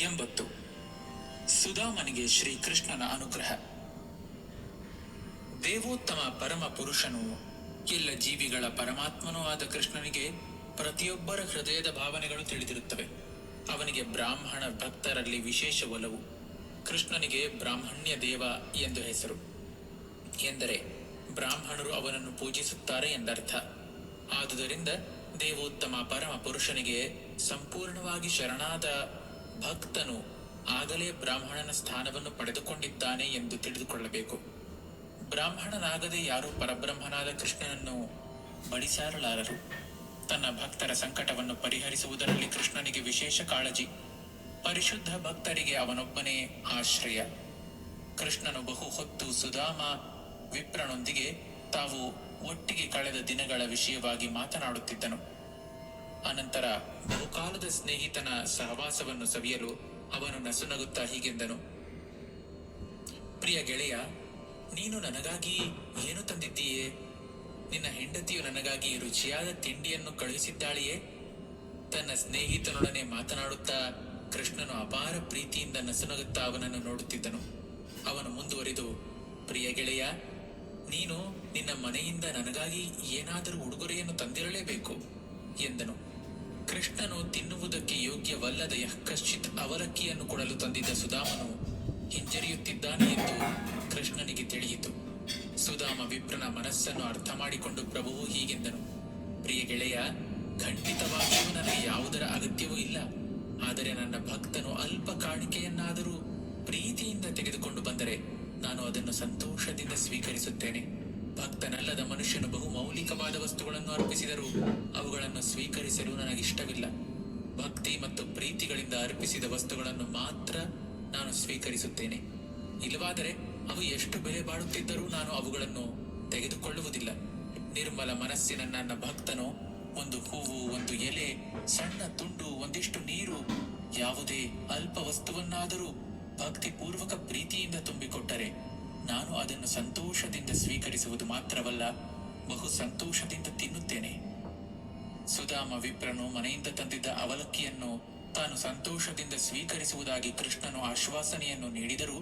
ಎಂಬತ್ತು. ಸುಧಾಮನಿಗೆ ಶ್ರೀಕೃಷ್ಣನ ಅನುಗ್ರಹ. ದೇವೋತ್ತಮ ಪರಮ ಪುರುಷನು, ಎಲ್ಲ ಜೀವಿಗಳ ಪರಮಾತ್ಮನೂ ಆದ ಕೃಷ್ಣನಿಗೆ ಪ್ರತಿಯೊಬ್ಬರ ಹೃದಯದ ಭಾವನೆಗಳು ತಿಳಿದಿರುತ್ತವೆ. ಅವನಿಗೆ ಬ್ರಾಹ್ಮಣ ಭಕ್ತರಲ್ಲಿ ವಿಶೇಷ ಒಲವು. ಕೃಷ್ಣನಿಗೆ ಬ್ರಾಹ್ಮಣ್ಯ ದೇವ ಎಂದು ಹೆಸರು. ಎಂದರೆ ಬ್ರಾಹ್ಮಣರು ಅವನನ್ನು ಪೂಜಿಸುತ್ತಾರೆ ಎಂದರ್ಥ. ಆದುದರಿಂದ ದೇವೋತ್ತಮ ಪರಮ ಪುರುಷನಿಗೆ ಸಂಪೂರ್ಣವಾಗಿ ಶರಣಾದ ಭಕ್ತನು ಆಗಲೇ ಬ್ರಾಹ್ಮಣನ ಸ್ಥಾನವನ್ನು ಪಡೆದುಕೊಂಡಿದ್ದಾನೆ ಎಂದು ತಿಳಿದುಕೊಳ್ಳಬೇಕು. ಬ್ರಾಹ್ಮಣನಾಗದೆ ಯಾರೂ ಪರಬ್ರಹ್ಮನಾದ ಕೃಷ್ಣನನ್ನು ಬಡಿಸಾರಲಾರರು. ತನ್ನ ಭಕ್ತರ ಸಂಕಟವನ್ನು ಪರಿಹರಿಸುವುದರಲ್ಲಿ ಕೃಷ್ಣನಿಗೆ ವಿಶೇಷ ಕಾಳಜಿ. ಪರಿಶುದ್ಧ ಭಕ್ತರಿಗೆ ಅವನೊಬ್ಬನೇ ಆಶ್ರಯ. ಕೃಷ್ಣನು ಬಹು ಹೊತ್ತು ಸುಧಾಮ ವಿಪ್ರನೊಂದಿಗೆ ತಾವು ಒಟ್ಟಿಗೆ ಕಳೆದ ದಿನಗಳ ವಿಷಯವಾಗಿ ಮಾತನಾಡುತ್ತಿದ್ದನು. ಅನಂತರ ಬಹುಕಾಲದ ಸ್ನೇಹಿತನ ಸಹವಾಸವನ್ನು ಸವಿಯಲು ಅವನು ನಸುನಗುತ್ತಾ ಹೀಗೆಂದನು. ಪ್ರಿಯ ಗೆಳೆಯ, ನೀನು ನನಗಾಗಿ ಏನು ತಂದಿದ್ದೀಯೇ? ನಿನ್ನ ಹೆಂಡತಿಯು ನನಗಾಗಿ ರುಚಿಯಾದ ತಿಂಡಿಯನ್ನು ಕಳುಹಿಸಿದ್ದಾಳೆಯೇ? ತನ್ನ ಸ್ನೇಹಿತನೊಡನೆ ಮಾತನಾಡುತ್ತಾ ಕೃಷ್ಣನು ಅಪಾರ ಪ್ರೀತಿಯಿಂದ ನಸುನಗುತ್ತಾ ಅವನನ್ನು ನೋಡುತ್ತಿದ್ದನು. ಅವನು ಮುಂದುವರಿದು, ಪ್ರಿಯ ಗೆಳೆಯ, ನೀನು ನಿನ್ನ ಮನೆಯಿಂದ ನನಗಾಗಿ ಏನಾದರೂ ಉಡುಗೊರೆಯನ್ನು ತಂದಿರಲೇಬೇಕು ಎಂದನು. ಕೃಷ್ಣನು ತಿನ್ನುವುದಕ್ಕೆ ಯೋಗ್ಯವಲ್ಲದ ಯಃಕಶ್ಚಿತ್ ಅವಲಕ್ಕಿಯನ್ನು ಕೊಡಲು ತಂದಿದ್ದ ಸುಧಾಮನು ಹಿಂಜರಿಯುತ್ತಿದ್ದಾನೆ ಎಂದು ಕೃಷ್ಣನಿಗೆ ತಿಳಿಯಿತು. ಸುಧಾಮ ವಿಪ್ರನ ಮನಸ್ಸನ್ನು ಅರ್ಥ ಮಾಡಿಕೊಂಡು ಪ್ರಭುವು ಹೀಗೆಂದನು, ಪ್ರಿಯ ಗೆಳೆಯ, ಖಂಡಿತವಾಗಿಯೂ ನನಗೆ ಯಾವುದರ ಅಗತ್ಯವೂ ಇಲ್ಲ. ಆದರೆ ನನ್ನ ಭಕ್ತನು ಅಲ್ಪ ಕಾಣಿಕೆಯನ್ನಾದರೂ ಪ್ರೀತಿಯಿಂದ ತೆಗೆದುಕೊಂಡು ಬಂದರೆ ನಾನು ಅದನ್ನು ಸಂತೋಷದಿಂದ ಸ್ವೀಕರಿಸುತ್ತೇನೆ. ಭಕ್ತನಲ್ಲದ ಮನುಷ್ಯನು ಬಹು ಮೌಲಿಕವಾದ ವಸ್ತುಗಳನ್ನು ಅರ್ಪಿಸಿದರೂ. ಅವುಗಳನ್ನು ಸ್ವೀಕರಿಸಲು ನನಗಿಷ್ಟವಿಲ್ಲ. ಭಕ್ತಿ ಮತ್ತು ಪ್ರೀತಿಗಳಿಂದ ಅರ್ಪಿಸಿದ ವಸ್ತುಗಳನ್ನು ಮಾತ್ರ ನಾನು ಸ್ವೀಕರಿಸುತ್ತೇನೆ. ಇಲ್ಲವಾದರೆ ಅವು ಎಷ್ಟು ಬೆಲೆ ಬಾಳುತ್ತಿದ್ದರೂ ನಾನು ಅವುಗಳನ್ನು ತೆಗೆದುಕೊಳ್ಳುವುದಿಲ್ಲ. ನಿರ್ಮಲ ಮನಸ್ಸಿನ ನನ್ನ ಭಕ್ತನು ಒಂದು ಹೂವು, ಒಂದು ಎಲೆ, ಸಣ್ಣ ತುಂಡು, ಒಂದಿಷ್ಟು ನೀರು, ಯಾವುದೇ ಅಲ್ಪ ವಸ್ತುವನ್ನಾದರೂ ಭಕ್ತಿಪೂರ್ವಕ ಪ್ರೀತಿಯಿಂದ ತುಂಬಿಕೊಟ್ಟರೆ ನಾನು ಅದನ್ನು ಸಂತೋಷದಿಂದ ಸ್ವೀಕರಿಸುವುದು ಮಾತ್ರವಲ್ಲ, ಬಹು ಸಂತೋಷದಿಂದ ತಿನ್ನುತ್ತೇನೆ. ಸುಧಾಮ ವಿಪ್ರನು ಮನೆಯಿಂದ ತಂದಿದ್ದ ಅವಲಕ್ಕಿಯನ್ನು ತಾನು ಸಂತೋಷದಿಂದ ಸ್ವೀಕರಿಸುವುದಾಗಿ ಕೃಷ್ಣನು ಆಶ್ವಾಸನೆಯನ್ನು ನೀಡಿದರೂ,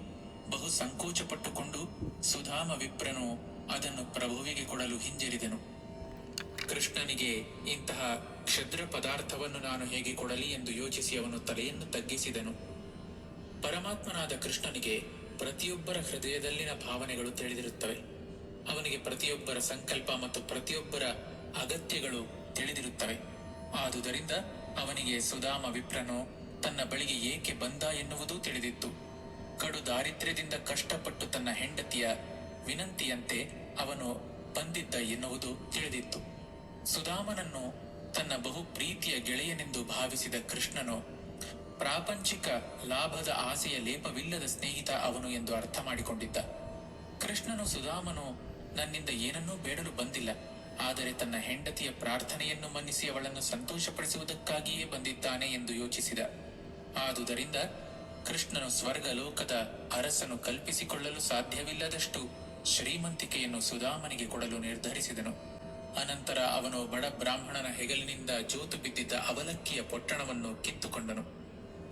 ಬಹು ಸಂಕೋಚಪಟ್ಟುಕೊಂಡು ಸುಧಾಮ ವಿಪ್ರನು ಅದನ್ನು ಪ್ರಭುವಿಗೆ ಕೊಡಲು ಹಿಂಜರಿದನು. ಕೃಷ್ಣನಿಗೆ ಇಂತಹ ಕ್ಷದ್ರ ಪದಾರ್ಥವನ್ನು ನಾನು ಹೇಗೆ ಕೊಡಲಿ ಎಂದು ಯೋಚಿಸಿ ಅವನು ತಲೆಯನ್ನು ತಗ್ಗಿಸಿದನು. ಪರಮಾತ್ಮನಾದ ಕೃಷ್ಣನಿಗೆ ಪ್ರತಿಯೊಬ್ಬರ ಹೃದಯದಲ್ಲಿನ ಭಾವನೆಗಳು ತಿಳಿದಿರುತ್ತವೆ. ಅವನಿಗೆ ಪ್ರತಿಯೊಬ್ಬರ ಸಂಕಲ್ಪ ಮತ್ತು ಪ್ರತಿಯೊಬ್ಬರ ಅಗತ್ಯಗಳು ತಿಳಿದಿರುತ್ತವೆ. ಆದುದರಿಂದ ಅವನಿಗೆ ಸುಧಾಮ ವಿಪ್ರನು ತನ್ನ ಬಳಿಗೆ ಏಕೆ ಬಂದ ಎನ್ನುವುದೂ ತಿಳಿದಿತ್ತು. ಕಡು ದಾರಿದ್ರ್ಯದಿಂದ ಕಷ್ಟಪಟ್ಟು ತನ್ನ ಹೆಂಡತಿಯ ವಿನಂತಿಯಂತೆ ಅವನು ಬಂದಿದ್ದ ಎನ್ನುವುದು ತಿಳಿದಿತ್ತು. ಸುಧಾಮನನ್ನು ತನ್ನ ಬಹು ಪ್ರೀತಿಯ ಗೆಳೆಯನೆಂದು ಭಾವಿಸಿದ ಕೃಷ್ಣನು ಪ್ರಾಪಂಚಿಕ ಲಾಭದ ಆಸೆಯ ಲೇಪವಿಲ್ಲದ ಸ್ನೇಹಿತ ಅವನು ಎಂದು ಅರ್ಥ ಮಾಡಿಕೊಂಡಿದ್ದ. ಕೃಷ್ಣನು ಸುಧಾಮನು ನನ್ನಿಂದ ಏನನ್ನೂ ಬೇಡಲು ಬಂದಿಲ್ಲ, ಆದರೆ ತನ್ನ ಹೆಂಡತಿಯ ಪ್ರಾರ್ಥನೆಯನ್ನು ಮನ್ನಿಸಿ ಅವಳನ್ನು ಸಂತೋಷಪಡಿಸುವುದಕ್ಕಾಗಿಯೇ ಬಂದಿದ್ದಾನೆ ಎಂದು ಯೋಚಿಸಿದ. ಆದುದರಿಂದ ಕೃಷ್ಣನು ಸ್ವರ್ಗ ಲೋಕದ ಅರಸನು ಕಲ್ಪಿಸಿಕೊಳ್ಳಲು ಸಾಧ್ಯವಿಲ್ಲದಷ್ಟು ಶ್ರೀಮಂತಿಕೆಯನ್ನು ಸುಧಾಮನಿಗೆ ಕೊಡಲು ನಿರ್ಧರಿಸಿದನು. ಅನಂತರ ಅವನು ಬಡ ಬ್ರಾಹ್ಮಣನ ಹೆಗಲಿನಿಂದ ಜೋತು ಬಿದ್ದಿದ್ದ ಅವಲಕ್ಕಿಯ ಪೊಟ್ಟಣವನ್ನು ಕಿತ್ತುಕೊಂಡನು.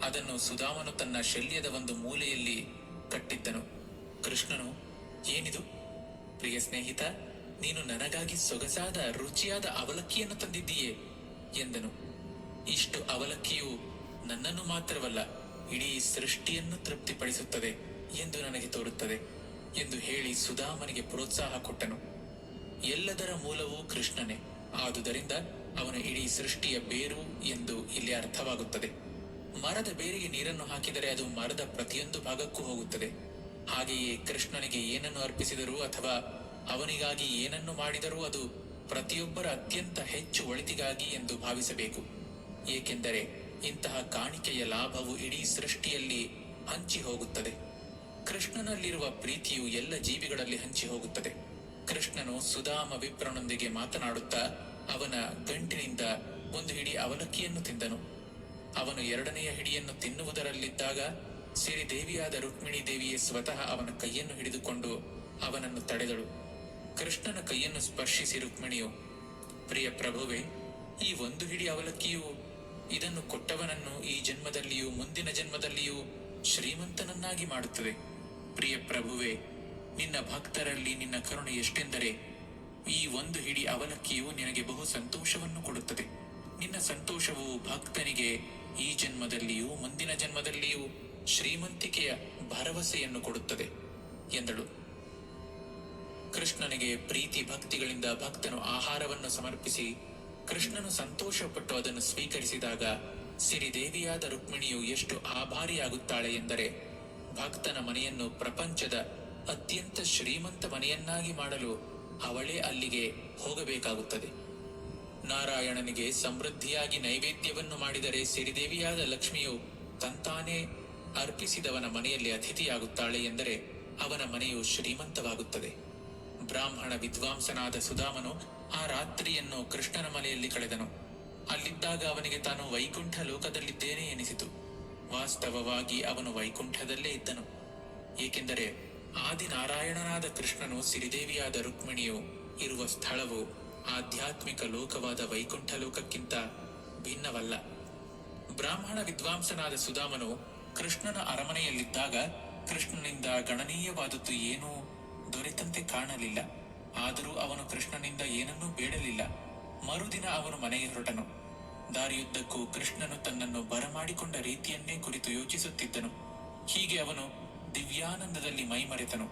ಅದನ್ನು ಸುಧಾಮನು ತನ್ನ ಶಲ್ಯದ ಒಂದು ಮೂಲೆಯಲ್ಲಿ ಕಟ್ಟಿದ್ದನು. ಕೃಷ್ಣನು, ಏನಿದು? ಪ್ರಿಯ ಸ್ನೇಹಿತ, ನೀನು ನನಗಾಗಿ ಸೊಗಸಾದ, ರುಚಿಯಾದ ಅವಲಕ್ಕಿಯನ್ನು ತಂದಿದ್ದೀಯೆ, ಎಂದನು. ಇಷ್ಟು ಅವಲಕ್ಕಿಯು ನನ್ನನ್ನು ಮಾತ್ರವಲ್ಲ, ಇಡೀ ಸೃಷ್ಟಿಯನ್ನು ತೃಪ್ತಿಪಡಿಸುತ್ತದೆ ಎಂದು ನನಗೆ ತೋರುತ್ತದೆ, ಎಂದು ಹೇಳಿ ಸುಧಾಮನಿಗೆ ಪ್ರೋತ್ಸಾಹ ಕೊಟ್ಟನು. ಎಲ್ಲದರ ಮೂಲವೂ ಕೃಷ್ಣನೇ, ಆದುದರಿಂದ ಅವನು ಇಡೀ ಸೃಷ್ಟಿಯ ಬೇರು ಎಂದು ಇಲ್ಲಿ ಅರ್ಥವಾಗುತ್ತದೆ. ಮರದ ಬೇರಿಗೆ ನೀರನ್ನು ಹಾಕಿದರೆ ಅದು ಮರದ ಪ್ರತಿಯೊಂದು ಭಾಗಕ್ಕೂ ಹೋಗುತ್ತದೆ. ಹಾಗೆಯೇ ಕೃಷ್ಣನಿಗೆ ಏನನ್ನು ಅರ್ಪಿಸಿದರೂ ಅಥವಾ ಅವನಿಗಾಗಿ ಏನನ್ನು ಮಾಡಿದರೂ ಅದು ಪ್ರತಿಯೊಬ್ಬರ ಅತ್ಯಂತ ಹೆಚ್ಚು ಒಳಿತಿಗಾಗಿ ಎಂದು ಭಾವಿಸಬೇಕು. ಏಕೆಂದರೆ ಇಂತಹ ಕಾಣಿಕೆಯ ಲಾಭವು ಇಡೀ ಸೃಷ್ಟಿಯಲ್ಲಿ ಹಂಚಿ ಹೋಗುತ್ತದೆ. ಕೃಷ್ಣನಲ್ಲಿರುವ ಪ್ರೀತಿಯು ಎಲ್ಲ ಜೀವಿಗಳಲ್ಲಿ ಹಂಚಿ ಹೋಗುತ್ತದೆ. ಕೃಷ್ಣನು ಸುಧಾಮ ವಿಪ್ರನೊಂದಿಗೆ ಮಾತನಾಡುತ್ತಾ ಅವನ ಗಂಟಿನಿಂದ ಒಂದು ಹಿಡಿ ಅವಲಕ್ಕಿಯನ್ನು ತಿಂದನು. ಅವನು ಎರಡನೆಯ ಹಿಡಿಯನ್ನು ತಿನ್ನುವುದರಲ್ಲಿದ್ದಾಗ ಸಿರಿದೇವಿಯಾದ ರುಕ್ಮಿಣಿ ದೇವಿಯೇ ಸ್ವತಃ ಅವನ ಕೈಯನ್ನು ಹಿಡಿದುಕೊಂಡು ಅವನನ್ನು ತಡೆದಳು. ಕೃಷ್ಣನ ಕೈಯನ್ನು ಸ್ಪರ್ಶಿಸಿ ರುಕ್ಮಿಣಿಯು, ಪ್ರಿಯ ಪ್ರಭುವೆ, ಈ ಒಂದು ಹಿಡಿ ಅವಲಕ್ಕಿಯು, ಇದನ್ನು ಕೊಟ್ಟವನನ್ನು ಈ ಜನ್ಮದಲ್ಲಿಯೂ ಮುಂದಿನ ಜನ್ಮದಲ್ಲಿಯೂ ಶ್ರೀಮಂತನನ್ನಾಗಿ ಮಾಡುತ್ತದೆ. ಪ್ರಿಯ ಪ್ರಭುವೆ, ನಿನ್ನ ಭಕ್ತರಲ್ಲಿ ನಿನ್ನ ಕರುಣೆ ಎಷ್ಟೆಂದರೆ, ಈ ಒಂದು ಹಿಡಿ ಅವಲಕ್ಕಿಯು ನಿನಗೆ ಬಹು ಸಂತೋಷವನ್ನು ಕೊಡುತ್ತದೆ. ನಿನ್ನ ಸಂತೋಷವು ಭಕ್ತನಿಗೆ ಈ ಜನ್ಮದಲ್ಲಿಯೂ ಮುಂದಿನ ಜನ್ಮದಲ್ಲಿಯೂ ಶ್ರೀಮಂತಿಕೆಯ ಭರವಸೆಯನ್ನು ಕೊಡುತ್ತದೆ ಎಂದಳು. ಕೃಷ್ಣನಿಗೆ ಪ್ರೀತಿ ಭಕ್ತಿಗಳಿಂದ ಭಕ್ತನು ಆಹಾರವನ್ನು ಸಮರ್ಪಿಸಿ ಕೃಷ್ಣನು ಸಂತೋಷಪಟ್ಟು ಅದನ್ನು ಸ್ವೀಕರಿಸಿದಾಗ ಸಿರಿದೇವಿಯಾದ ರುಕ್ಮಿಣಿಯು ಎಷ್ಟು ಆಭಾರಿಯಾಗುತ್ತಾಳೆ ಎಂದರೆ ಭಕ್ತನ ಮನೆಯನ್ನು ಪ್ರಪಂಚದ ಅತ್ಯಂತ ಶ್ರೀಮಂತ ಮನೆಯನ್ನಾಗಿ ಮಾಡಲು ಅವಳೇ ಅಲ್ಲಿಗೆ ಹೋಗಬೇಕಾಗುತ್ತದೆ. ನಾರಾಯಣನಿಗೆ ಸಮೃದ್ಧಿಯಾಗಿ ನೈವೇದ್ಯವನ್ನು ಮಾಡಿದರೆ ಸಿರಿದೇವಿಯಾದ ಲಕ್ಷ್ಮಿಯು ತಂತಾನೇ ಅರ್ಪಿಸಿದವನ ಮನೆಯಲ್ಲಿ ಅತಿಥಿಯಾಗುತ್ತಾಳೆ ಎಂದರೆ ಅವನ ಮನೆಯು ಶ್ರೀಮಂತವಾಗುತ್ತದೆ. ಬ್ರಾಹ್ಮಣ ವಿದ್ವಾಂಸನಾದ ಸುಧಾಮನು ಆ ರಾತ್ರಿಯನ್ನು ಕೃಷ್ಣನ ಮನೆಯಲ್ಲಿ ಕಳೆದನು. ಅಲ್ಲಿದ್ದಾಗ ಅವನಿಗೆ ತಾನು ವೈಕುಂಠ ಲೋಕದಲ್ಲಿದ್ದೇನೆ ಎನಿಸಿತು. ವಾಸ್ತವವಾಗಿ ಅವನು ವೈಕುಂಠದಲ್ಲೇ ಇದ್ದನು. ಏಕೆಂದರೆ ಆದಿನಾರಾಯಣನಾದ ಕೃಷ್ಣನು ಸಿರಿದೇವಿಯಾದ ರುಕ್ಮಿಣಿಯು ಇರುವ ಸ್ಥಳವು ಆಧ್ಯಾತ್ಮಿಕ ಲೋಕವಾದ ವೈಕುಂಠ ಲೋಕಕ್ಕಿಂತ ಭಿನ್ನವಲ್ಲ. ಬ್ರಾಹ್ಮಣ ವಿದ್ವಾಂಸನಾದ ಸುಧಾಮನು ಕೃಷ್ಣನ ಅರಮನೆಯಲ್ಲಿದ್ದಾಗ ಕೃಷ್ಣನಿಂದ ಗಣನೀಯವಾದದ್ದು ಏನೂ ದೊರೆತಂತೆ ಕಾಣಲಿಲ್ಲ. ಆದರೂ ಅವನು ಕೃಷ್ಣನಿಂದ ಏನನ್ನೂ ಬೇಡಲಿಲ್ಲ. ಮರುದಿನ ಅವನು ಮನೆಗೆ ಹೊರಟನು. ದಾರಿಯುದ್ದಕ್ಕೂ ಕೃಷ್ಣನು ತನ್ನನ್ನು ಬರಮಾಡಿಕೊಂಡ ರೀತಿಯನ್ನೇ ಕುರಿತು ಯೋಚಿಸುತ್ತಿದ್ದನು. ಹೀಗೆ ಅವನು ದಿವ್ಯಾನಂದದಲ್ಲಿ ಮೈಮರೆತನು.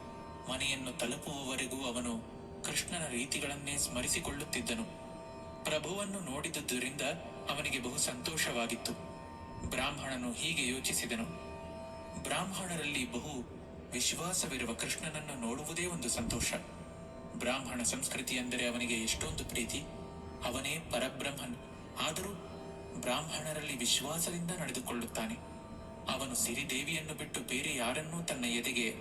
ಮನೆಯನ್ನು ತಲುಪುವವರೆಗೂ ಅವನು ಕೃಷ್ಣನ ರೀತಿಗಳನ್ನೇ ಸ್ಮರಿಸಿಕೊಳ್ಳುತ್ತಿದ್ದನು. ಪ್ರಭುವನ್ನು ನೋಡಿದುದರಿಂದ ಅವನಿಗೆ ಬಹು ಸಂತೋಷವಾಗಿತ್ತು. ಬ್ರಾಹ್ಮಣನು ಹೀಗೆ ಯೋಚಿಸಿದನು. ಬ್ರಾಹ್ಮಣರಲ್ಲಿ ಬಹು ವಿಶ್ವಾಸವಿರುವ ಕೃಷ್ಣನನ್ನು ನೋಡುವುದೇ ಒಂದು ಸಂತೋಷ. ಬ್ರಾಹ್ಮಣ ಸಂಸ್ಕೃತಿ ಅಂದರೆ ಅವನಿಗೆ ಎಷ್ಟೊಂದು ಪ್ರೀತಿ. ಅವನೇ ಪರಬ್ರಹ್ಮನ್. ಆದರೂ ಬ್ರಾಹ್ಮಣರಲ್ಲಿ ವಿಶ್ವಾಸದಿಂದ ನಡೆದುಕೊಳ್ಳುತ್ತಾನೆ. ಅವನು ಸಿರಿದೇವಿಯನ್ನು ಬಿಟ್ಟು ಬೇರೆ ಯಾರನ್ನೂ ತನ್ನ ಎದೆಗೆ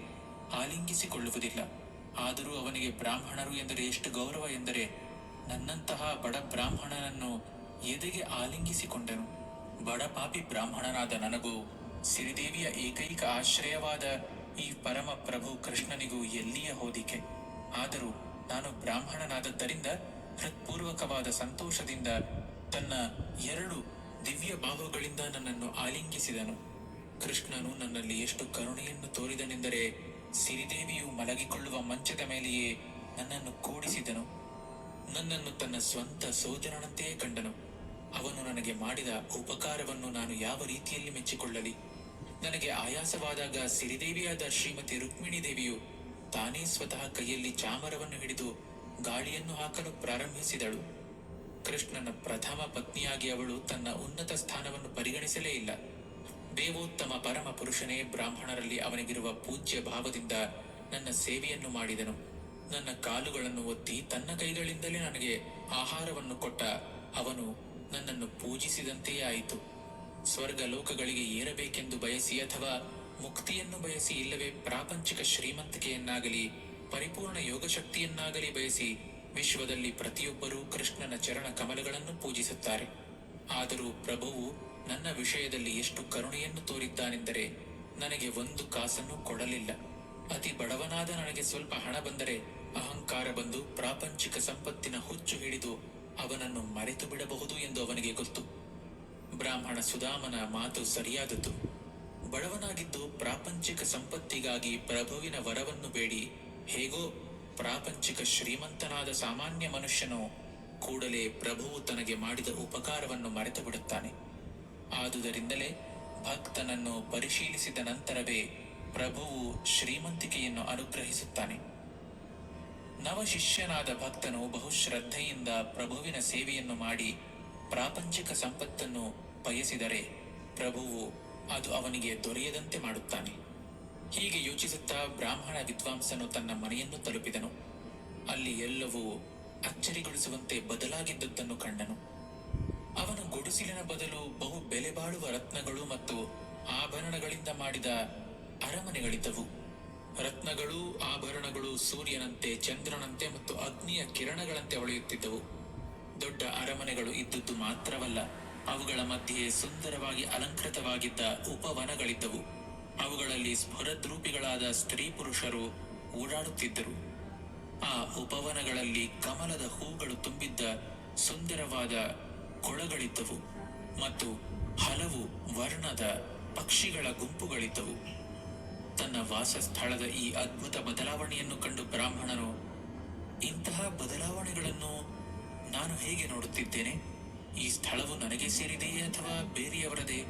ಆಲಿಂಗಿಸಿಕೊಳ್ಳುವುದಿಲ್ಲ. ಆದರೂ ಅವನಿಗೆ ಬ್ರಾಹ್ಮಣರು ಎಂದರೆ ಎಷ್ಟು ಗೌರವ ಎಂದರೆ ನನ್ನಂತಹ ಬಡ ಬ್ರಾಹ್ಮಣನನ್ನು ಎದೆಗೆ ಆಲಿಂಗಿಸಿಕೊಂಡನು. ಬಡ ಪಾಪಿ ಬ್ರಾಹ್ಮಣನಾದ ನನಗೂ ಸಿರಿದೇವಿಯ ಏಕೈಕ ಆಶ್ರಯವಾದ ಈ ಪರಮ ಪ್ರಭು ಕೃಷ್ಣನಿಗೂ ಎಲ್ಲಿಯ ಹೋದಿಕೆ? ಆದರೂ ನಾನು ಬ್ರಾಹ್ಮಣನಾದದ್ದರಿಂದ ಹೃತ್ಪೂರ್ವಕವಾದ ಸಂತೋಷದಿಂದ ತನ್ನ ಎರಡು ದಿವ್ಯ ಬಾಹುಗಳಿಂದ ನನ್ನನ್ನು ಆಲಿಂಗಿಸಿದನು. ಕೃಷ್ಣನು ನನ್ನಲ್ಲಿ ಎಷ್ಟು ಕರುಣೆಯನ್ನು ತೋರಿದನೆಂದರೆ ಸಿರಿದೇವಿಯು ಮಲಗಿಕೊಳ್ಳುವ ಮಂಚದ ಮೇಲೆಯೇ ನನ್ನನ್ನು ಕೂಡಿಸಿದನು. ನನ್ನನ್ನು ತನ್ನ ಸ್ವಂತ ಸೋದರನಂತೆಯೇ ಕಂಡನು. ಅವನು ನನಗೆ ಮಾಡಿದ ಉಪಕಾರವನ್ನು ನಾನು ಯಾವ ರೀತಿಯಲ್ಲಿ ಮೆಚ್ಚಿಕೊಳ್ಳಲಿ? ನನಗೆ ಆಯಾಸವಾದಾಗ ಸಿರಿದೇವಿಯಾದ ಶ್ರೀಮತಿ ರುಕ್ಮಿಣಿ ದೇವಿಯು ತಾನೇ ಸ್ವತಃ ಕೈಯಲ್ಲಿ ಚಾಮರವನ್ನು ಹಿಡಿದು ಗಾಳಿಯನ್ನು ಹಾಕಲು ಪ್ರಾರಂಭಿಸಿದಳು. ಕೃಷ್ಣನ ಪ್ರಥಮ ಪತ್ನಿಯಾಗಿ ಅವಳು ತನ್ನ ಉನ್ನತ ಸ್ಥಾನವನ್ನು ಪರಿಗಣಿಸಲೇ ಇಲ್ಲ. ದೇವೋತ್ತಮ ಪರಮ ಪುರುಷನೇ, ಬ್ರಾಹ್ಮಣರಲ್ಲಿ ಅವನಿಗಿರುವ ಪೂಜ್ಯ ಭಾವದಿಂದ ನನ್ನ ಸೇವೆಯನ್ನು ಮಾಡಿದನು. ನನ್ನ ಕಾಲುಗಳನ್ನು ಒತ್ತಿ ತನ್ನ ಕೈಗಳಿಂದಲೇ ನನಗೆ ಆಹಾರವನ್ನು ಕೊಟ್ಟ ಅವನು ನನ್ನನ್ನು ಪೂಜಿಸಿದಂತೆಯೇ ಆಯಿತು. ಸ್ವರ್ಗ ಲೋಕಗಳಿಗೆ ಏರಬೇಕೆಂದು ಬಯಸಿ ಅಥವಾ ಮುಕ್ತಿಯನ್ನು ಬಯಸಿ ಇಲ್ಲವೇ ಪ್ರಾಪಂಚಿಕ ಶ್ರೀಮಂತಿಕೆಯನ್ನಾಗಲಿ, ಪರಿಪೂರ್ಣ ಯೋಗಶಕ್ತಿಯನ್ನಾಗಲಿ ಬಯಸಿ ವಿಶ್ವದಲ್ಲಿ ಪ್ರತಿಯೊಬ್ಬರೂ ಕೃಷ್ಣನ ಚರಣ ಕಮಲಗಳನ್ನು ಪೂಜಿಸುತ್ತಾರೆ. ಆದರೂ ಪ್ರಭುವು ನನ್ನ ವಿಷಯದಲ್ಲಿ ಎಷ್ಟು ಕರುಣೆಯನ್ನು ತೋರಿದ್ದಾನೆಂದರೆ ನನಗೆ ಒಂದು ಕಾಸನ್ನು ಕೊಡಲಿಲ್ಲ. ಅತಿ ಬಡವನಾದ ನನಗೆ ಸ್ವಲ್ಪ ಹಣ ಬಂದರೆ ಅಹಂಕಾರ ಬಂದು ಪ್ರಾಪಂಚಿಕ ಸಂಪತ್ತಿನ ಹುಚ್ಚು ಹಿಡಿದು ಅವನನ್ನು ಮರೆತು ಬಿಡಬಹುದು ಎಂದು ಅವನಿಗೆ ಗೊತ್ತು. ಬ್ರಾಹ್ಮಣ ಸುಧಾಮನ ಮಾತು ಸರಿಯಾದದ್ದು. ಬಡವನಾಗಿದ್ದು ಪ್ರಾಪಂಚಿಕ ಸಂಪತ್ತಿಗಾಗಿ ಪ್ರಭುವಿನ ವರವನ್ನು ಬೇಡಿ. ಹೇಗೋ, ಪ್ರಾಪಂಚಿಕ ಶ್ರೀಮಂತನಾದ ಸಾಮಾನ್ಯ ಮನುಷ್ಯನು ಕೂಡಲೇ ಪ್ರಭುವು ತನಗೆ ಮಾಡಿದ ಉಪಕಾರವನ್ನು ಮರೆತು ಬಿಡುತ್ತಾನೆ ಆದುದರಿಂದಲೇ ಭಕ್ತನನ್ನು ಪರಿಶೀಲಿಸಿದ ನಂತರವೇ ಪ್ರಭುವು ಶ್ರೀಮಂತಿಕೆಯನ್ನು ಅನುಗ್ರಹಿಸುತ್ತಾನೆ. ನವಶಿಷ್ಯನಾದ ಭಕ್ತನು ಬಹುಶ್ರದ್ಧೆಯಿಂದ ಪ್ರಭುವಿನ ಸೇವೆಯನ್ನು ಮಾಡಿ ಪ್ರಾಪಂಚಿಕ ಸಂಪತ್ತನ್ನು ಬಯಸಿದರೆ ಪ್ರಭುವು ಅದು ಅವನಿಗೆ ದೊರೆಯದಂತೆ ಮಾಡುತ್ತಾನೆ. ಹೀಗೆ ಯೋಚಿಸುತ್ತಾ ಬ್ರಾಹ್ಮಣ ವಿದ್ವಾಂಸನು ತನ್ನ ಮನೆಯನ್ನು ತಲುಪಿದನು. ಅಲ್ಲಿ ಎಲ್ಲವೂ ಅಚ್ಚರಿಗೊಳಿಸುವಂತೆ ಬದಲಾಗಿದ್ದುದನ್ನು ಕಂಡನು. ಅವನ ಗುಡಿಸಿಲಿನ ಬದಲು ಬಹು ಬೆಲೆ ಬಾಳುವ ರತ್ನಗಳು ಮತ್ತು ಆಭರಣಗಳಿಂದ ಮಾಡಿದ ಅರಮನೆಗಳಿದ್ದವು. ರತ್ನಗಳು ಆಭರಣಗಳು ಸೂರ್ಯನಂತೆ, ಚಂದ್ರನಂತೆ ಮತ್ತು ಅಗ್ನಿಯ ಕಿರಣಗಳಂತೆ ಹೊಳೆಯುತ್ತಿದ್ದವು ದೊಡ್ಡ ಅರಮನೆಗಳು ಇದ್ದದ್ದು ಮಾತ್ರವಲ್ಲ, ಅವುಗಳ ಮಧ್ಯೆ ಸುಂದರವಾಗಿ ಅಲಂಕೃತವಾಗಿದ್ದ ಉಪವನಗಳಿದ್ದವು. ಅವುಗಳಲ್ಲಿ ಸ್ಫುರದ್ರೂಪಿಗಳಾದ ಸ್ತ್ರೀ ಪುರುಷರು ಓಡಾಡುತ್ತಿದ್ದರು. ಆ ಉಪವನಗಳಲ್ಲಿ ಕಮಲದ ಹೂಗಳು ತುಂಬಿದ್ದ ಸುಂದರವಾದ ಕೊಳಗಳಿದ್ದವು ಮತ್ತು ಹಲವು ವರ್ಣದ ಪಕ್ಷಿಗಳ ಗುಂಪುಗಳಿದ್ದವು. ತನ್ನ ವಾಸಸ್ಥಳದ ಈ ಅದ್ಭುತ ಬದಲಾವಣೆಯನ್ನು ಕಂಡು ಬ್ರಾಹ್ಮಣರು, ಇಂತಹ ಬದಲಾವಣೆಗಳನ್ನು ನಾನು ಹೇಗೆ ನೋಡುತ್ತಿದ್ದೇನೆ? ಈ ಸ್ಥಳವು ನನಗೆ ಸೇರಿದೆಯೇ ಅಥವಾ ಬೇರೆಯವರದೇ?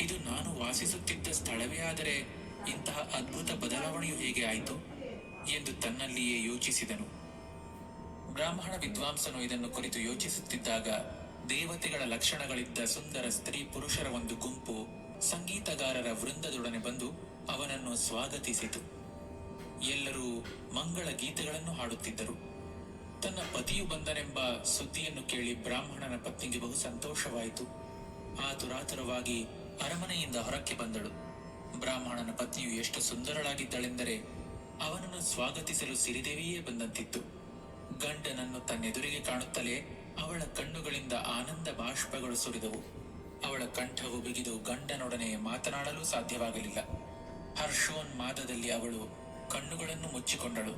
ಇದು ನಾನು ವಾಸಿಸುತ್ತಿದ್ದ ಸ್ಥಳವೇ ಆದರೆ ಇಂತಹ ಅದ್ಭುತ ಬದಲಾವಣೆಯು ಹೇಗೆ ಆಯಿತು ಎಂದು ತನ್ನಲ್ಲಿಯೇ ಯೋಚಿಸಿದನು. ಬ್ರಾಹ್ಮಣ ವಿದ್ವಾಂಸನು ಇದನ್ನು ಕುರಿತು ಯೋಚಿಸುತ್ತಿದ್ದಾಗ ದೇವತೆಗಳ ಲಕ್ಷಣಗಳಿದ್ದ ಸುಂದರ ಸ್ತ್ರೀ ಪುರುಷರ ಒಂದು ಗುಂಪು ಸಂಗೀತಗಾರರ ವೃಂದದೊಡನೆ ಬಂದು ಅವನನ್ನು ಸ್ವಾಗತಿಸಿತು. ಎಲ್ಲರೂ ಮಂಗಳ ಗೀತೆಗಳನ್ನು ಹಾಡುತ್ತಿದ್ದರು. ತನ್ನ ಪತಿಯು ಬಂದನೆಂಬ ಸುದ್ದಿಯನ್ನು ಕೇಳಿ ಬ್ರಾಹ್ಮಣನ ಪತ್ನಿಗೆ ಬಹು ಸಂತೋಷವಾಯಿತು. ಆತುರಾತುರವಾಗಿ ಅರಮನೆಯಿಂದ ಹೊರಕ್ಕೆ ಬಂದಳು. ಬ್ರಾಹ್ಮಣನ ಪತ್ನಿಯು ಎಷ್ಟು ಸುಂದರಳಾಗಿದ್ದಳೆಂದರೆ ಅವನನ್ನು ಸ್ವಾಗತಿಸಲು ಸಿರಿದೇವಿಯೇ ಬಂದಂತಿತ್ತು. ಗಂಡನನ್ನು ತನ್ನೆದುರಿಗೆ ಕಾಣುತ್ತಲೇ ಅವಳ ಕಣ್ಣುಗಳಿಂದ ಆನಂದ ಬಾಷ್ಪಗಳು ಸುರಿದವು. ಅವಳ ಕಂಠವು ಬಿಗಿದು ಗಂಡನೊಡನೆ ಮಾತನಾಡಲು ಸಾಧ್ಯವಾಗಲಿಲ್ಲ. ಹರ್ಷೋನ್ಮಾದದಲ್ಲಿ ಅವಳು ಕಣ್ಣುಗಳನ್ನು ಮುಚ್ಚಿಕೊಂಡಳು.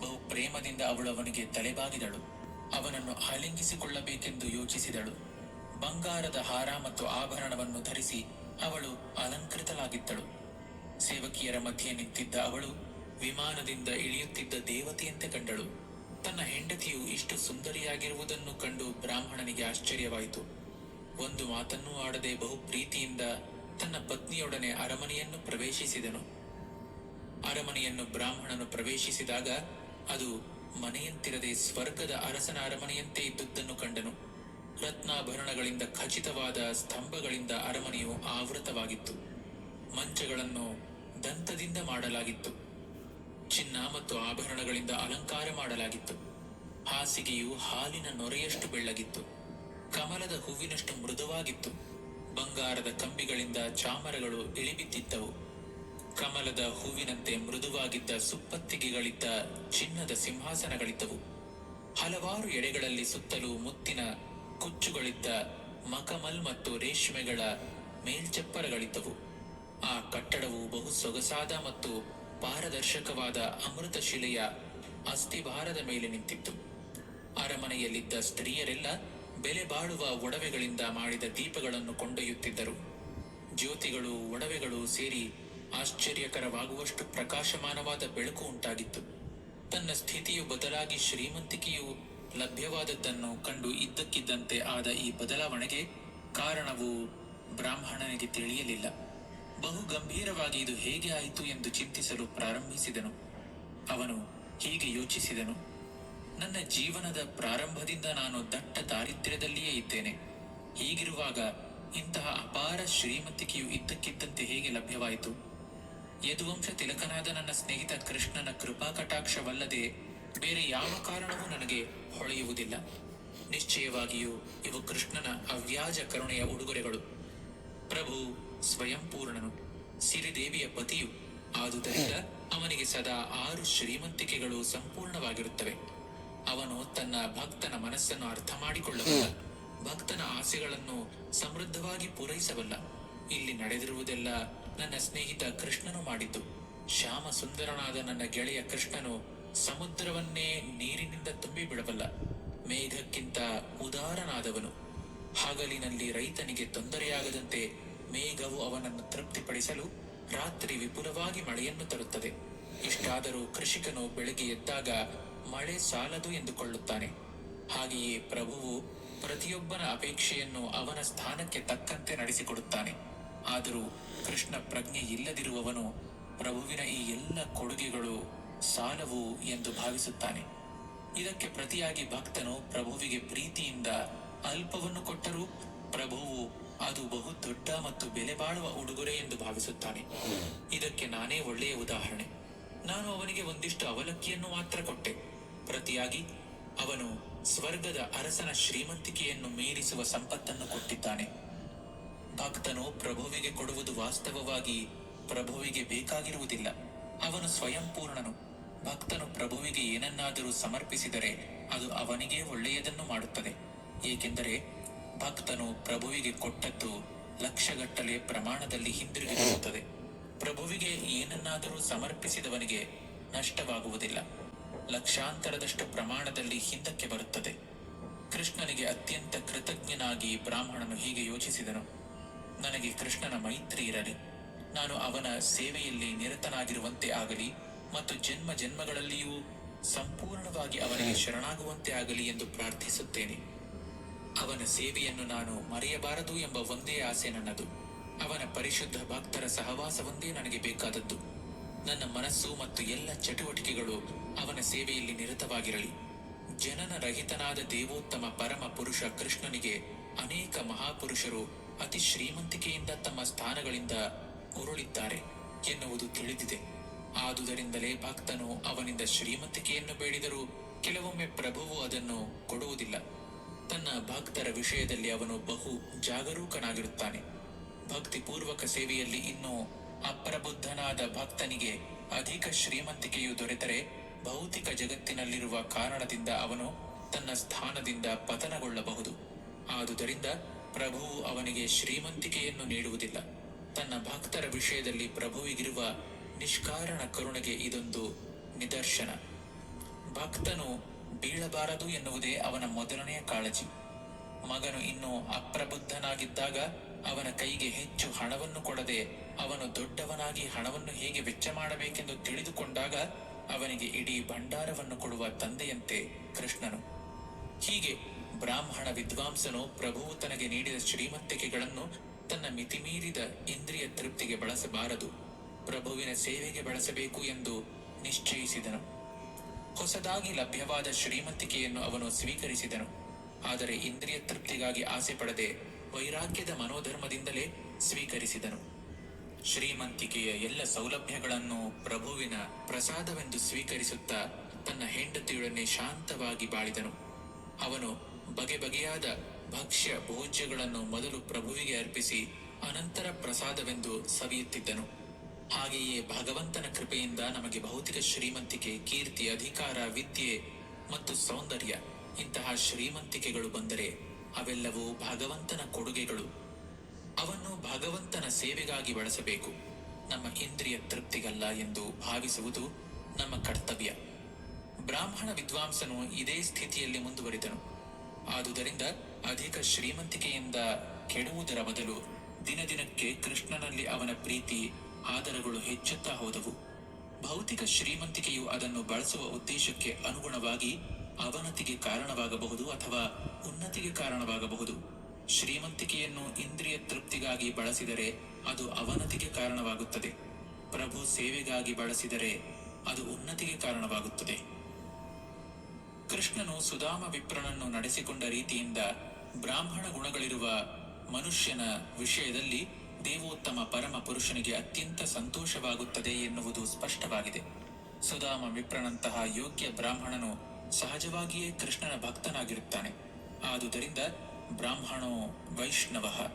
ಬಹು ಪ್ರೇಮದಿಂದ ಅವಳು ಅವನಿಗೆ ತಲೆಬಾಗಿದಳು. ಅವನನ್ನು ಆಲಿಂಗಿಸಿಕೊಳ್ಳಬೇಕೆಂದು ಯೋಚಿಸಿದಳು. ಬಂಗಾರದ ಹಾರ ಮತ್ತು ಆಭರಣವನ್ನು ಧರಿಸಿ ಅವಳು ಅಲಂಕೃತಳಾಗಿದ್ದಳು. ಸೇವಕಿಯರ ಮಧ್ಯೆ ನಿಂತಿದ್ದ ಅವಳು ವಿಮಾನದಿಂದ ಇಳಿಯುತ್ತಿದ್ದ ದೇವತೆಯಂತೆ ಕಂಡಳು. ತನ್ನ ಹೆಂಡತಿಯು ಇಷ್ಟು ಸುಂದರಿಯಾಗಿರುವುದನ್ನು ಕಂಡು ಬ್ರಾಹ್ಮಣನಿಗೆ ಆಶ್ಚರ್ಯವಾಯಿತು. ಒಂದು ಮಾತನ್ನೂ ಆಡದೆ ಬಹು ಪ್ರೀತಿಯಿಂದ ತನ್ನ ಪತ್ನಿಯೊಡನೆ ಅರಮನೆಯನ್ನು ಪ್ರವೇಶಿಸಿದನು. ಅರಮನೆಯನ್ನು ಬ್ರಾಹ್ಮಣನು ಪ್ರವೇಶಿಸಿದಾಗ ಅದು ಮನೆಯಂತಿರದೆ ಸ್ವರ್ಗದ ಅರಸನ ಅರಮನೆಯಂತೆ ಇದ್ದುದನ್ನು ಕಂಡನು. ರತ್ನಾಭರಣಗಳಿಂದ ಖಚಿತವಾದ ಸ್ತಂಭಗಳಿಂದ ಅರಮನೆಯು ಆವೃತವಾಗಿತ್ತು. ಮಂಚಗಳನ್ನು ದಂತದಿಂದ ಮಾಡಲಾಗಿತ್ತು. ಚಿನ್ನ ಮತ್ತು ಆಭರಣಗಳಿಂದ ಅಲಂಕಾರ ಮಾಡಲಾಗಿತ್ತು. ಹಾಸಿಗೆಯು ಹಾಲಿನ ನೊರೆಯಷ್ಟು ಬೆಳ್ಳಗಿತ್ತು. ಕಮಲದ ಹೂವಿನಷ್ಟು ಮೃದುವಾಗಿತ್ತು. ಬಂಗಾರದ ಕಂಬಿಗಳಿಂದ ಚಾಮರಗಳು ಇಳಿಬಿದ್ದಿದ್ದವು. ಕಮಲದ ಹೂವಿನಂತೆ ಮೃದುವಾಗಿದ್ದ ಸುಪ್ಪತ್ತಿಗೆಗಳಿದ್ದ ಚಿನ್ನದ ಸಿಂಹಾಸನಗಳಿದ್ದವು. ಹಲವಾರು ಎಡೆಗಳಲ್ಲಿ ಸುತ್ತಲೂ ಮುತ್ತಿನ ಕುಚ್ಚುಗಳಿದ್ದ ಮಕಮಲ್ ಮತ್ತು ರೇಷ್ಮೆಗಳ ಮೇಲ್ಚಪ್ಪರಗಳಿದ್ದವು. ಆ ಕಟ್ಟಡವು ಬಹು ಸೊಗಸಾದ ಮತ್ತು ಪಾರದರ್ಶಕವಾದ ಅಮೃತಶಿಲೆಯ ಅಸ್ಥಿಭಾರದ ಮೇಲೆ ನಿಂತಿತ್ತು. ಅರಮನೆಯಲ್ಲಿದ್ದ ಸ್ತ್ರೀಯರೆಲ್ಲ ಬೆಲೆ ಬಾಳುವ ಒಡವೆಗಳಿಂದ ಮಾಡಿದ ದೀಪಗಳನ್ನು ಕೊಂಡೊಯ್ಯುತ್ತಿದ್ದರು. ಜ್ಯೋತಿಗಳು, ಒಡವೆಗಳು ಸೇರಿ ಆಶ್ಚರ್ಯಕರವಾಗುವಷ್ಟು ಪ್ರಕಾಶಮಾನವಾದ ಬೆಳಕು ಉಂಟಾಗಿತ್ತು. ತನ್ನ ಸ್ಥಿತಿಯು ಬದಲಾಗಿ ಶ್ರೀಮಂತಿಕೆಯು ಲಭ್ಯವಾದದ್ದನ್ನು ಕಂಡು ಇದ್ದಕ್ಕಿದ್ದಂತೆ ಆದ ಈ ಬದಲಾವಣೆಗೆ ಕಾರಣವು ಬ್ರಾಹ್ಮಣನಿಗೆ ತಿಳಿಯಲಿಲ್ಲ. ಬಹು ಗಂಭೀರವಾಗಿ ಇದು ಹೇಗೆ ಆಯಿತು ಎಂದು ಚಿಂತಿಸಲು ಪ್ರಾರಂಭಿಸಿದನು. ಅವನು ಹೀಗೆ ಯೋಚಿಸಿದನು, ನನ್ನ ಜೀವನದ ಪ್ರಾರಂಭದಿಂದ ನಾನು ದಟ್ಟ ದಾರಿದ್ರ್ಯದಲ್ಲಿಯೇ ಇದ್ದೇನೆ. ಹೀಗಿರುವಾಗ ಇಂತಹ ಅಪಾರ ಶ್ರೀಮಂತಿಕೆಯು ಇದ್ದಕ್ಕಿದ್ದಂತೆ ಹೇಗೆ ಲಭ್ಯವಾಯಿತು? ಯದುವಂಶ ತಿಲಕನಾದ ನನ್ನ ಸ್ನೇಹಿತ ಕೃಷ್ಣನ ಕೃಪಾ ಕಟಾಕ್ಷವಲ್ಲದೆ ಬೇರೆ ಯಾವ ಕಾರಣವೂ ನನಗೆ ಹೊಳೆಯುವುದಿಲ್ಲ. ನಿಶ್ಚಯವಾಗಿಯೂ ಇವು ಕೃಷ್ಣನ ಅವ್ಯಾಜ ಕರುಣೆಯ ಉಡುಗೊರೆಗಳು. ಪ್ರಭು ಸ್ವಯಂಪೂರ್ಣನು. ಸಿರಿದೇವಿಯ ಪತಿಯು. ಆದುದರಿಂದ ಅವನಿಗೆ ಸದಾ ಆರು ಶ್ರೀಮಂತಿಕೆಗಳು ಸಂಪೂರ್ಣವಾಗಿರುತ್ತವೆ. ಅವನು ತನ್ನ ಭಕ್ತನ ಮನಸ್ಸನ್ನು ಅರ್ಥ ಮಾಡಿಕೊಳ್ಳಬಲ್ಲ ಭಕ್ತನ ಆಸೆಗಳನ್ನು ಸಮೃದ್ಧವಾಗಿ ಪೂರೈಸಬಲ್ಲ. ಇಲ್ಲಿ ನಡೆದಿರುವುದೆಲ್ಲ ನನ್ನ ಸ್ನೇಹಿತ ಕೃಷ್ಣನು ಮಾಡಿದ್ದು. ಶ್ಯಾಮ ಸುಂದರನಾದ ನನ್ನ ಗೆಳೆಯ ಕೃಷ್ಣನು ಸಮುದ್ರವನ್ನೇ ನೀರಿನಿಂದ ತುಂಬಿ ಬಿಡಬಲ್ಲ ಮೇಘಕ್ಕಿಂತ ಉದಾರನಾದವನು. ಹಗಲಿನಲ್ಲಿ ರೈತನಿಗೆ ತೊಂದರೆಯಾಗದಂತೆ ಮೇಘವು ಅವನನ್ನು ತೃಪ್ತಿಪಡಿಸಲು ರಾತ್ರಿ ವಿಪುಲವಾಗಿ ಮಳೆಯನ್ನು ತರುತ್ತದೆ. ಇಷ್ಟಾದರೂ ಕೃಷಿಕನು ಬೆಳಗ್ಗೆ ಎದ್ದಾಗ ಮಳೆ ಸಾಲದು ಎಂದುಕೊಳ್ಳುತ್ತಾನೆ. ಹಾಗೆಯೇ ಪ್ರಭುವು ಪ್ರತಿಯೊಬ್ಬನ ಅಪೇಕ್ಷೆಯನ್ನು ಅವನ ಸ್ಥಾನಕ್ಕೆ ತಕ್ಕಂತೆ ನಡೆಸಿಕೊಡುತ್ತಾನೆ. ಆದರೂ ಕೃಷ್ಣ ಪ್ರಜ್ಞೆ ಇಲ್ಲದಿರುವವನು ಪ್ರಭುವಿನ ಈ ಎಲ್ಲ ಕೊಡುಗೆಗಳು ಸಾಲವು ಎಂದು ಭಾವಿಸುತ್ತಾನೆ. ಇದಕ್ಕೆ ಪ್ರತಿಯಾಗಿ ಭಕ್ತನು ಪ್ರಭುವಿಗೆ ಪ್ರೀತಿಯಿಂದ ಅಲ್ಪವನ್ನು ಕೊಟ್ಟರೂ ಪ್ರಭುವು ಅದು ಬಹು ದೊಡ್ಡ ಮತ್ತು ಬೆಲೆ ಬಾಳುವ ಉಡುಗೊರೆ ಎಂದು ಭಾವಿಸುತ್ತಾನೆ. ಇದಕ್ಕೆ ನಾನೇ ಒಳ್ಳೆಯ ಉದಾಹರಣೆ. ನಾನು ಅವನಿಗೆ ಒಂದಿಷ್ಟು ಅವಲಕ್ಕಿಯನ್ನು ಮಾತ್ರ ಕೊಟ್ಟೆ. ಪ್ರತಿಯಾಗಿ ಅವನು ಸ್ವರ್ಗದ ಅರಸನ ಶ್ರೀಮಂತಿಕೆಯನ್ನು ಮೀರಿಸುವ ಸಂಪತ್ತನ್ನು ಕೊಟ್ಟಿದ್ದಾನೆ. ಭಕ್ತನು ಪ್ರಭುವಿಗೆ ಕೊಡುವುದು ವಾಸ್ತವವಾಗಿ ಪ್ರಭುವಿಗೆ ಬೇಕಾಗಿರುವುದಿಲ್ಲ. ಅವನು ಸ್ವಯಂಪೂರ್ಣನು ಭಕ್ತನು ಪ್ರಭುವಿಗೆ ಏನನ್ನಾದರೂ ಸಮರ್ಪಿಸಿದರೆ ಅದು ಅವನಿಗೆ ಒಳ್ಳೆಯದನ್ನು ಮಾಡುತ್ತದೆ. ಏಕೆಂದರೆ ಭಕ್ತನು ಪ್ರಭುವಿಗೆ ಕೊಟ್ಟದ್ದು ಲಕ್ಷಗಟ್ಟಲೆ ಪ್ರಮಾಣದಲ್ಲಿ ಹಿಂದಿರುಗಿ ಬರುತ್ತದೆ ಪ್ರಭುವಿಗೆ ಏನನ್ನಾದರೂ ಸಮರ್ಪಿಸಿದವನಿಗೆ ನಷ್ಟವಾಗುವುದಿಲ್ಲ. ಲಕ್ಷಾಂತರದಷ್ಟು ಪ್ರಮಾಣದಲ್ಲಿ ಹಿಂದಕ್ಕೆ ಬರುತ್ತದೆ. ಕೃಷ್ಣನಿಗೆ ಅತ್ಯಂತ ಕೃತಜ್ಞನಾಗಿ ಬ್ರಾಹ್ಮಣನು ಹೀಗೆ ಯೋಚಿಸಿದನು. ನನಗೆ ಕೃಷ್ಣನ ಮೈತ್ರಿ ಇರಲಿ. ನಾನು ಅವನ ಸೇವೆಯಲ್ಲಿ ನಿರತನಾಗಿರುವಂತೆ ಆಗಲಿ ಮತ್ತು ಜನ್ಮ ಜನ್ಮಗಳಲ್ಲಿಯೂ ಸಂಪೂರ್ಣವಾಗಿ ಅವನಿಗೆ ಶರಣಾಗುವಂತೆ ಆಗಲಿ ಎಂದು ಪ್ರಾರ್ಥಿಸುತ್ತೇನೆ. ಅವನ ಸೇವೆಯನ್ನು ನಾನು ಮರೆಯಬಾರದು ಎಂಬ ಒಂದೇ ಆಸೆ ನನ್ನದು. ಅವನ ಪರಿಶುದ್ಧ ಭಕ್ತರ ಸಹವಾಸವೊಂದೇ ನನಗೆ ಬೇಕಾದದ್ದು. ನನ್ನ ಮನಸ್ಸು ಮತ್ತು ಎಲ್ಲ ಚಟುವಟಿಕೆಗಳು ಅವನ ಸೇವೆಯಲ್ಲಿ ನಿರತವಾಗಿರಲಿ. ಜನನ ರಹಿತನಾದ ದೇವೋತ್ತಮ ಪರಮ ಪುರುಷ ಕೃಷ್ಣನಿಗೆ ಅನೇಕ ಮಹಾಪುರುಷರು ಅತಿ ಶ್ರೀಮಂತಿಕೆಯಿಂದ ತಮ್ಮ ಸ್ಥಾನಗಳಿಂದ ಉರುಳಿದ್ದಾರೆ ಎನ್ನುವುದು ತಿಳಿದಿದೆ. ಆದುದರಿಂದಲೇ ಭಕ್ತನು ಅವನಿಂದ ಶ್ರೀಮಂತಿಕೆಯನ್ನು ಬೇಡಿದರೂ ಕೆಲವೊಮ್ಮೆ ಪ್ರಭುವು ಅದನ್ನು ಕೊಡುವುದಿಲ್ಲ. ತನ್ನ ಭಕ್ತರ ವಿಷಯದಲ್ಲಿ ಅವನು ಬಹು ಜಾಗರೂಕನಾಗಿರುತ್ತಾನೆ. ಭಕ್ತಿಪೂರ್ವಕ ಸೇವೆಯಲ್ಲಿ ಇನ್ನೂ ಅಪ್ರಬುದ್ಧನಾದ ಭಕ್ತನಿಗೆ ಅಧಿಕ ಶ್ರೀಮಂತಿಕೆಯು ದೊರೆತರೆ, ಭೌತಿಕ ಜಗತ್ತಿನಲ್ಲಿರುವ ಕಾರಣದಿಂದ ಅವನು ತನ್ನ ಸ್ಥಾನದಿಂದ ಪತನಗೊಳ್ಳಬಹುದು. ಆದುದರಿಂದ ಪ್ರಭುವು ಅವನಿಗೆ ಶ್ರೀಮಂತಿಕೆಯನ್ನು ನೀಡುವುದಿಲ್ಲ. ತನ್ನ ಭಕ್ತರ ವಿಷಯದಲ್ಲಿ ಪ್ರಭುವಿಗಿರುವ ನಿಷ್ಕಾರಣ ಕರುಣೆಗೆ ಇದೊಂದು ನಿದರ್ಶನ. ಭಕ್ತನು ಬೀಳಬಾರದು ಎನ್ನುವುದೇ ಅವನ ಮೊದಲನೆಯ ಕಾಳಜಿ. ಮಗನು ಇನ್ನೂ ಅಪ್ರಬುದ್ಧನಾಗಿದ್ದಾಗ ಅವನ ಕೈಗೆ ಹೆಚ್ಚು ಹಣವನ್ನು ಕೊಡದೆ ಅವನು ದೊಡ್ಡವನಾಗಿ ಹಣವನ್ನು ಹೇಗೆ ವೆಚ್ಚ ಮಾಡಬೇಕೆಂದು ತಿಳಿದುಕೊಂಡಾಗ ಅವನಿಗೆ ಇಡೀ ಭಂಡಾರವನ್ನು ಕೊಡುವ ತಂದೆಯಂತೆ ಕೃಷ್ಣನು. ಹೀಗೆ ಬ್ರಾಹ್ಮಣ ವಿದ್ವಾಂಸನು ಪ್ರಭುವು ತನಗೆ ನೀಡಿದ ಶ್ರೀಮಂತಿಕೆಗಳನ್ನು ತನ್ನ ಮಿತಿಮೀರಿದ ಇಂದ್ರಿಯ ತೃಪ್ತಿಗೆ ಬಳಸಬಾರದು. ಪ್ರಭುವಿನ ಸೇವೆಗೆ ಬಳಸಬೇಕು ಎಂದು ನಿಶ್ಚಯಿಸಿದನು. ಹೊಸದಾಗಿ ಲಭ್ಯವಾದ ಶ್ರೀಮಂತಿಕೆಯನ್ನು ಅವನು ಸ್ವೀಕರಿಸಿದನು. ಆದರೆ ಇಂದ್ರಿಯ ತೃಪ್ತಿಗಾಗಿ ಆಸೆ ಪಡದೆ ವೈರಾಗ್ಯದ ಮನೋಧರ್ಮದಿಂದಲೇ ಸ್ವೀಕರಿಸಿದನು. ಶ್ರೀಮಂತಿಕೆಯ ಎಲ್ಲ ಸೌಲಭ್ಯಗಳನ್ನು ಪ್ರಭುವಿನ ಪ್ರಸಾದವೆಂದು ಸ್ವೀಕರಿಸುತ್ತಾ ತನ್ನ ಹೆಂಡತಿಯೊಡನೆ ಶಾಂತವಾಗಿ ಬಾಳಿದನು. ಅವನು ಬಗೆ ಬಗೆಯಾದ ಭಕ್ಷ್ಯ ಭೋಜ್ಯಗಳನ್ನು ಮೊದಲು ಪ್ರಭುವಿಗೆ ಅರ್ಪಿಸಿ ಅನಂತರ ಪ್ರಸಾದವೆಂದು ಸವಿಯುತ್ತಿದ್ದನು. ಹಾಗೆಯೇ ಭಗವಂತನ ಕೃಪೆಯಿಂದ ನಮಗೆ ಭೌತಿಕ ಶ್ರೀಮಂತಿಕೆ, ಕೀರ್ತಿ, ಅಧಿಕಾರ, ವಿದ್ಯೆ ಮತ್ತು ಸೌಂದರ್ಯ ಇಂತಹ ಶ್ರೀಮಂತಿಕೆಗಳು ಬಂದರೆ ಅವೆಲ್ಲವೂ ಭಗವಂತನ ಕೊಡುಗೆಗಳು. ಅವನ್ನು ಭಗವಂತನ ಸೇವೆಗಾಗಿ ಬಳಸಬೇಕು. ನಮ್ಮ ಇಂದ್ರಿಯ ತೃಪ್ತಿಗಲ್ಲ ಎಂದು ಭಾವಿಸುವುದು ನಮ್ಮ ಕರ್ತವ್ಯ. ಬ್ರಾಹ್ಮಣ ವಿದ್ವಾಂಸನು ಇದೇ ಸ್ಥಿತಿಯಲ್ಲಿ ಮುಂದುವರಿದನು. ಆದುದರಿಂದ ಅಧಿಕ ಶ್ರೀಮಂತಿಕೆಯಿಂದ ಕೆಡುವುದರ ಬದಲು ದಿನದಿನಕ್ಕೆ ಕೃಷ್ಣನಲ್ಲಿ ಅವನ ಪ್ರೀತಿ ಆದರಗಳು ಹೆಚ್ಚುತ್ತಾ ಹೋದವು. ಭೌತಿಕ ಶ್ರೀಮಂತಿಕೆಯು ಅದನ್ನು ಬಳಸುವ ಉದ್ದೇಶಕ್ಕೆ ಅನುಗುಣವಾಗಿ ಅವನತಿಗೆ ಕಾರಣವಾಗಬಹುದು ಅಥವಾ ಉನ್ನತಿಗೆ ಕಾರಣವಾಗಬಹುದು. ಶ್ರೀಮಂತಿಕೆಯನ್ನು ಇಂದ್ರಿಯ ತೃಪ್ತಿಗಾಗಿ ಬಳಸಿದರೆ ಅದು ಅವನತಿಗೆ ಕಾರಣವಾಗುತ್ತದೆ. ಪ್ರಭು ಸೇವೆಗಾಗಿ ಬಳಸಿದರೆ ಅದು ಉನ್ನತಿಗೆ ಕಾರಣವಾಗುತ್ತದೆ. ಕೃಷ್ಣನು ಸುಧಾಮ ವಿಪ್ರನನ್ನು ನಡೆಸಿಕೊಂಡ ರೀತಿಯಿಂದ ಬ್ರಾಹ್ಮಣ ಗುಣಗಳಿರುವ ಮನುಷ್ಯನ ವಿಷಯದಲ್ಲಿ ದೇವೋತ್ತಮ ಪರಮ ಪುರುಷನಿಗೆ ಅತ್ಯಂತ ಸಂತೋಷವಾಗುತ್ತದೆ ಎನ್ನುವುದು ಸ್ಪಷ್ಟವಾಗಿದೆ. ಸುಧಾಮ ವಿಪ್ರನಂತಹ ಯೋಗ್ಯ ಬ್ರಾಹ್ಮಣನು ಸಹಜವಾಗಿಯೇ ಕೃಷ್ಣನ ಭಕ್ತನಾಗಿರುತ್ತಾನೆ. ಆದುದರಿಂದ ಬ್ರಾಹ್ಮಣೋ ವೈಷ್ಣವ.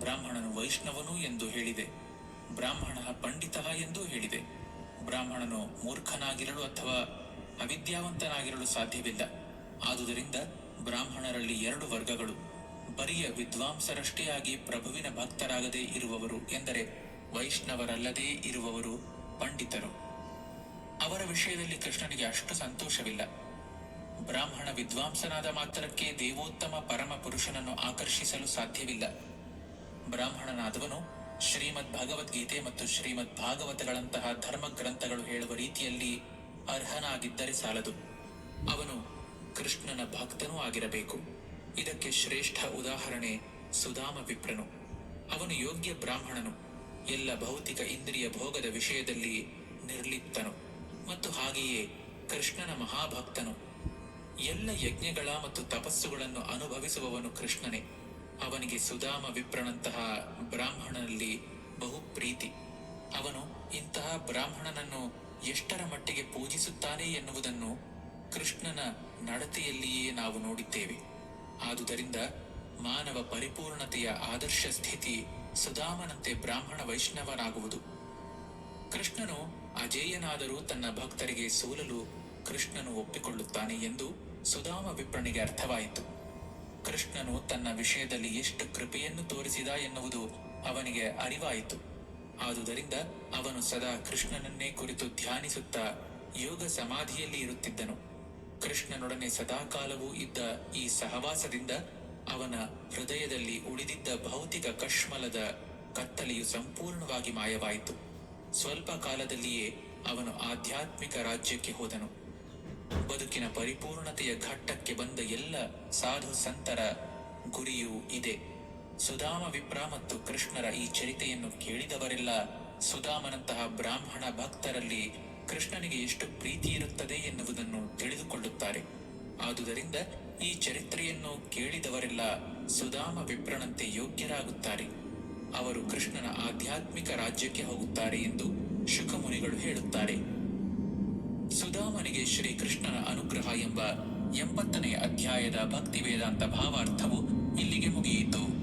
ಬ್ರಾಹ್ಮಣನು ವೈಷ್ಣವನು ಎಂದು ಹೇಳಿದೆ. ಬ್ರಾಹ್ಮಣ ಪಂಡಿತ ಎಂದು ಹೇಳಿದೆ. ಬ್ರಾಹ್ಮಣನು ಮೂರ್ಖನಾಗಿರಲು ಅಥವಾ ಅವಿದ್ಯಾವಂತನಾಗಿರಲು ಸಾಧ್ಯವಿಲ್ಲ. ಆದುದರಿಂದ ಬ್ರಾಹ್ಮಣರಲ್ಲಿ ಎರಡು ವರ್ಗಗಳು. ಬರಿಯ ವಿದ್ವಾಂಸರಷ್ಟೇ ಆಗಿ ಪ್ರಭುವಿನ ಭಕ್ತರಾಗದೆ ಇರುವವರು ಎಂದರೆ ವೈಷ್ಣವರಲ್ಲದೇ ಇರುವವರು ಪಂಡಿತರು. ಅವರ ವಿಷಯದಲ್ಲಿ ಕೃಷ್ಣನಿಗೆ ಅಷ್ಟು ಸಂತೋಷವಿಲ್ಲ. ಬ್ರಾಹ್ಮಣ ವಿದ್ವಾಂಸನಾದ ಮಾತ್ರಕ್ಕೆ ದೇವೋತ್ತಮ ಪರಮ ಪುರುಷನನ್ನು ಆಕರ್ಷಿಸಲು ಸಾಧ್ಯವಿಲ್ಲ. ಬ್ರಾಹ್ಮಣನಾದವನು ಶ್ರೀಮದ್ ಭಗವದ್ಗೀತೆ ಮತ್ತು ಶ್ರೀಮದ್ ಭಾಗವತಗಳಂತಹ ಧರ್ಮ ಗ್ರಂಥಗಳು ಹೇಳುವ ರೀತಿಯಲ್ಲಿ ಅರ್ಹನಾಗಿದ್ದರೆ ಸಾಲದು. ಅವನು ಕೃಷ್ಣನ ಭಕ್ತನೂ ಆಗಿರಬೇಕು. ಇದಕ್ಕೆ ಶ್ರೇಷ್ಠ ಉದಾಹರಣೆ ಸುಧಾಮ ವಿಪ್ರನು. ಅವನು ಯೋಗ್ಯ ಬ್ರಾಹ್ಮಣನು. ಎಲ್ಲ ಭೌತಿಕ ಇಂದ್ರಿಯ ಭೋಗದ ವಿಷಯದಲ್ಲಿ ನಿರ್ಲಿಪ್ತನು. ಮತ್ತು ಹಾಗೆಯೇ ಕೃಷ್ಣನ ಮಹಾಭಕ್ತನು. ಎಲ್ಲ ಯಜ್ಞಗಳ ಮತ್ತು ತಪಸ್ಸುಗಳನ್ನು ಅನುಭವಿಸುವವನು ಕೃಷ್ಣನೇ. ಅವನಿಗೆ ಸುಧಾಮ ವಿಪ್ರನಂತಹ ಬ್ರಾಹ್ಮಣನಲ್ಲಿ ಬಹು ಪ್ರೀತಿ. ಅವನು ಇಂತಹ ಬ್ರಾಹ್ಮಣನನ್ನು ಎಷ್ಟರ ಮಟ್ಟಿಗೆ ಪೂಜಿಸುತ್ತಾನೆ ಎನ್ನುವುದನ್ನು ಕೃಷ್ಣನ ನಡತೆಯಲ್ಲಿಯೇ ನಾವು ನೋಡಿದ್ದೇವೆ. ಆದುದರಿಂದ ಮಾನವ ಪರಿಪೂರ್ಣತೆಯ ಆದರ್ಶ ಸ್ಥಿತಿ ಸುಧಾಮನಂತೆ ಬ್ರಾಹ್ಮಣ ವೈಷ್ಣವನಾಗುವುದು. ಕೃಷ್ಣನು ಅಜೇಯನಾದರೂ ತನ್ನ ಭಕ್ತರಿಗೆ ಸೋಲಲು ಕೃಷ್ಣನು ಒಪ್ಪಿಕೊಳ್ಳುತ್ತಾನೆ ಎಂದು ಸುಧಾಮ ವಿಪ್ರನಿಗೆ ಅರ್ಥವಾಯಿತು. ಕೃಷ್ಣನು ತನ್ನ ವಿಷಯದಲ್ಲಿ ಎಷ್ಟು ಕೃಪೆಯನ್ನು ತೋರಿಸಿದ ಎನ್ನುವುದು ಅವನಿಗೆ ಅರಿವಾಯಿತು. ಆದುದರಿಂದ ಅವನು ಸದಾ ಕೃಷ್ಣನನ್ನೇ ಕುರಿತು ಧ್ಯಾನಿಸುತ್ತಾ ಯೋಗ ಸಮಾಧಿಯಲ್ಲಿ ಇರುತ್ತಿದ್ದನು. ಕೃಷ್ಣನೊಡನೆ ಸದಾಕಾಲವೂ ಇದ್ದ ಈ ಸಹವಾಸದಿಂದ ಅವನ ಹೃದಯದಲ್ಲಿ ಉಳಿದಿದ್ದ ಭೌತಿಕ ಕಶ್ಮಲದ ಕತ್ತಲೆಯು ಸಂಪೂರ್ಣವಾಗಿ ಮಾಯವಾಯಿತು. ಸ್ವಲ್ಪ ಕಾಲದಲ್ಲಿಯೇ ಅವನು ಆಧ್ಯಾತ್ಮಿಕ ರಾಜ್ಯಕ್ಕೆ ಹೋದನು. ಬದುಕಿನ ಪರಿಪೂರ್ಣತೆಯ ಘಟ್ಟಕ್ಕೆ ಬಂದ ಎಲ್ಲ ಸಾಧು ಸಂತರ ಗುರಿಯೂ ಇದೆ. ಸುಧಾಮ ವಿಪ್ರ ಮತ್ತು ಕೃಷ್ಣರ ಈ ಚರಿತೆಯನ್ನು ಕೇಳಿದವರೆಲ್ಲ ಸುಧಾಮನಂತಹ ಬ್ರಾಹ್ಮಣ ಭಕ್ತರಲ್ಲಿ ಕೃಷ್ಣನಿಗೆ ಎಷ್ಟು ಪ್ರೀತಿ ಇರುತ್ತದೆ ಎನ್ನುವುದನ್ನು ತಿಳಿದುಕೊಳ್ಳುತ್ತಾರೆ. ಆದುದರಿಂದ ಈ ಚರಿತ್ರೆಯನ್ನು ಕೇಳಿದವರೆಲ್ಲ ಸುಧಾಮ ವಿಪ್ರನಂತೆ ಯೋಗ್ಯರಾಗುತ್ತಾರೆ. ಅವರು ಕೃಷ್ಣನ ಆಧ್ಯಾತ್ಮಿಕ ರಾಜ್ಯಕ್ಕೆ ಹೋಗುತ್ತಾರೆ ಎಂದು ಶುಕಮುನಿಗಳು ಹೇಳುತ್ತಾರೆ. ಸುಧಾಮನಿಗೆ ಶ್ರೀಕೃಷ್ಣನ ಅನುಗ್ರಹ ಎಂಬ ಎಂಬತ್ತನೇ ಅಧ್ಯಾಯದ ಭಕ್ತಿ ವೇದಾಂತ ಭಾವಾರ್ಥವು ಇಲ್ಲಿಗೆ ಮುಗಿಯಿತು.